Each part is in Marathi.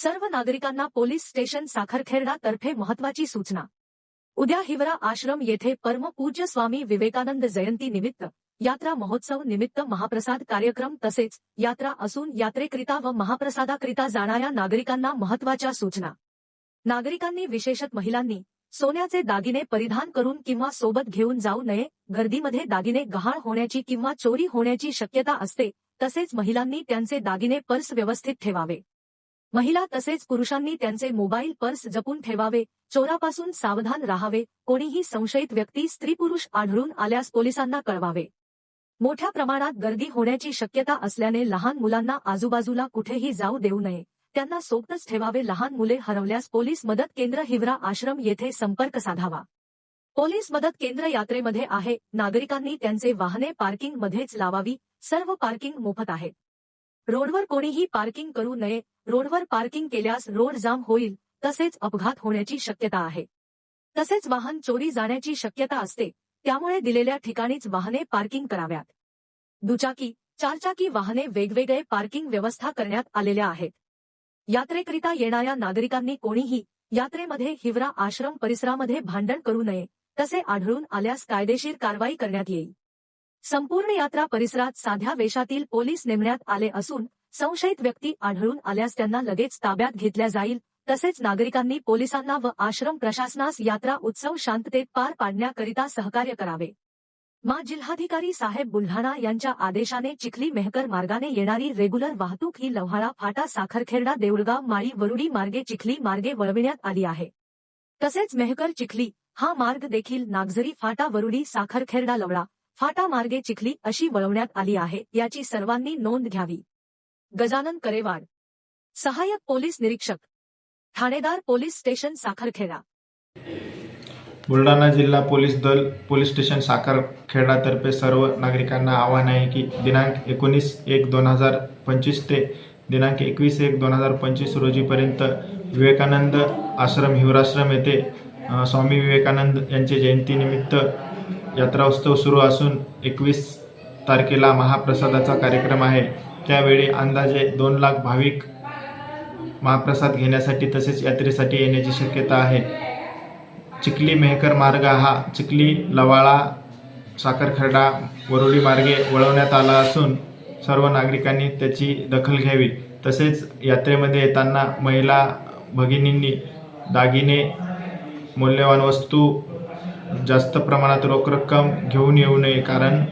सर्व नागरिकांना पोलीस स्टेशन साखरखेर्डा तर्फे महत्वाची सूचना. उद्या हिवरा आश्रम येथे परमपूज्य स्वामी विवेकानंद जयंती निमित्त यात्रा महोत्सव निमित्त महाप्रसाद कार्यक्रम तसेच यात्रा असून यात्रेकरिता व महाप्रसादाकरिता जाणाऱ्या नागरिकांना महत्त्वाच्या सूचना. नागरिकांनी विशेषत महिलांनी सोन्याचे दागिने परिधान करून किंवा सोबत घेऊन जाऊ नये गर्दीमध्ये दागिने गहाळ होण्याची किंवा चोरी होण्याची शक्यता असते तसेच महिलांनी त्यांचे दागिने पर्स व्यवस्थित ठेवावे. महिला तसेच पुरुषांनी त्यांचे मोबाईल पर्स जपून ठेवावे चोरापासून सावधान राहावे कोणीही संशयित व्यक्ती स्त्री पुरुष आढळून आल्यास पोलिसांना कळवावे. मोठ्या प्रमाणात गर्दी होण्याची शक्यता असल्याने लहान मुलांना आजूबाजूला कुठेही जाऊ देऊ नये. त्यांना सोबतच ठेवावे लहान मुले हरवल्यास पोलीस मदत केंद्र हिवरा आश्रम येथे संपर्क साधावा. पोलीस मदत केंद्र यात्रेमध्ये आहे. नागरिकांनी त्यांचे वाहने पार्किंग मध्येच लावावी. सर्व पार्किंग मोफत आहेत रोडवर कोणीही पार्किंग करू नये रोडवर पार्किंग केल्यास रोड जाम होईल तसेच अपघात होण्याची शक्यता आहे. तसेच वाहन चोरी जाण्याची शक्यता असते त्यामुळे दिलेल्या ठिकाणीच वाहने पार्किंग कराव्यात. दुचाकी चारचाकी वाहने वेगवेगळे पार्किंग व्यवस्था करण्यात आलेल्या आहेत. यात्रेकरिता येणाऱ्या नागरिकांनी कोणीही यात्रेमध्ये हिवरा आश्रम परिसरामध्ये भांडण करू नये तसे आढळून आल्यास कायदेशीर कारवाई करण्यात येईल. संपूर्ण यात्रा परिसरात साध्या वेशातील पोलीस नेमण्यात आले असून संशयित व्यक्ती आढळून आल्यास त्यांना लगेच ताब्यात घेतल्या जाईल. तसेच नागरिकांनी पोलिसांना व आश्रम प्रशासनास यात्रा उत्सव शांततेत पार पाडण्याकरिता सहकार्य करावे. मा जिल्हाधिकारी साहेब बुलढाणा यांच्या आदेशाने चिखली मेहकर मार्गाने येणारी रेग्युलर वाहतूक ही लव्हाळा फाटा साखरखेरडा देऊळगाव माळी वरुडी मार्गे चिखली मार्गे वळविण्यात आली आहे. तसेच मेहकर चिखली हा मार्ग देखील नागझरी फाटा वरुडी साखरखेरडा लवळा फाटा मार्गे चिखली अशी वळवण्यात आली आहे याची सर्वांनी नोंद घ्यावी. गजानन करेवाड. सहाय्यक पोलीस निरीक्षक. ठाणेदार पोलीस स्टेशन साखरखेडा. बुलढाणा जिल्हा पोलीस दल पोलीस स्टेशन साखरखेडातर्फे सर्व नागरिकांना आवाहन आहे की दिनांक एकोणीस एक दोन हजार पंचवीस ते दिनांक एकवीस एक दोन हजार पंचवीस रोजीपर्यंत विवेकानंद आश्रम हिवराश्रम येथे स्वामी विवेकानंद यांचे जयंतीनिमित्त यात्रा उत्सव सुरू असून एकवीस तारखेला महाप्रसादाचा कार्यक्रम आहे. त्यावेळी अंदाजे दोन लाख भाविक महाप्रसाद घेण्यासाठी तसेच यात्रेसाठी येण्याची शक्यता आहे. चिखली मेहकर मार्ग हा चिखली लवाळा साखरखरडा वरोडी मार्गे वळवण्यात आला असून सर्व नागरिकांनी त्याची दखल घ्यावी. तसेच यात्रेमध्ये येताना महिला भगिनींनी दागिने मौल्यवान वस्तू जास्त प्रमाणात रोख रक्कम घेऊन येऊ नये कारण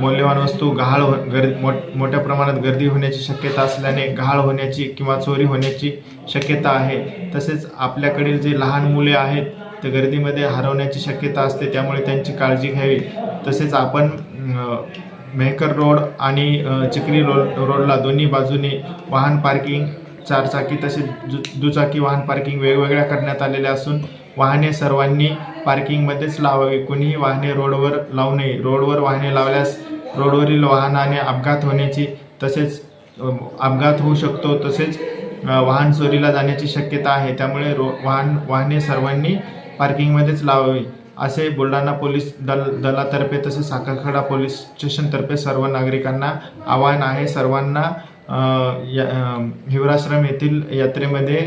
मौल्यवान वस्तू गहाळ हो गर मोठ मोठ्या प्रमाणात गर्दी होण्याची शक्यता असल्याने गहाळ होण्याची किंवा चोरी होण्याची शक्यता आहे. तसेच आपल्याकडील जे लहान मुले आहेत ते गर्दीमध्ये हरवण्याची शक्यता असते त्यामुळे त्यांची काळजी घ्यावी. तसेच आपण मेहकर रोड आणि अ, चिखली रोड रोडला दोन्ही बाजूने वाहन पार्किंग चारचाकी तसेच दु दुचाकी वाहन पार्किंग वेगवेगळ्या करण्यात आलेल्या असून वाहने सर्वांनी पार्किंगमध्येच लावावी. कुणीही वाहने रोडवर लावू नये. रोडवर वाहने लावल्यास रोडवरील वाहनाने अपघात होण्याची तसेच अपघात होऊ शकतो. तसेच वाहन चोरीला जाण्याची शक्यता आहे. त्यामुळे रो वाहन वाहने सर्वांनी पार्किंगमध्येच लावावी असे बुलढाणा पोलीस दल दलातर्फे तसेच साखरखडा पोलीस स्टेशनतर्फे सर्व नागरिकांना आवाहन आहे. सर्वांना या हिवराश्रम येथील यात्रेमध्ये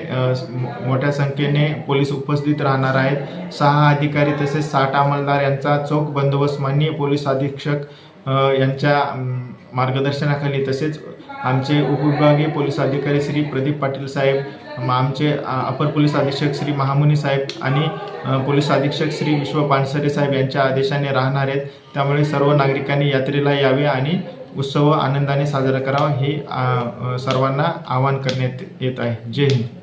मोठ्या संख्येने पोलीस उपस्थित राहणार आहेत. सहा अधिकारी तसेच साठ अंमलदार यांचा चोख बंदोबस्त माननीय पोलीस अधीक्षक यांच्या मार्गदर्शनाखाली तसेच आमचे उपविभागीय पोलीस अधिकारी श्री प्रदीप पाटील साहेब म- आमचे अपर पोलीस अधीक्षक श्री महामुनी साहेब आणि पोलीस अधीक्षक श्री विश्व पानसरे साहेब यांच्या आदेशाने राहणार आहेत. त्यामुळे सर्व नागरिकांनी यात्रेला यावे आणि उत्सव आनंदाने साजरा करावा हे सर्वांना आवाहन करण्यात येत आहे. जय हिंद.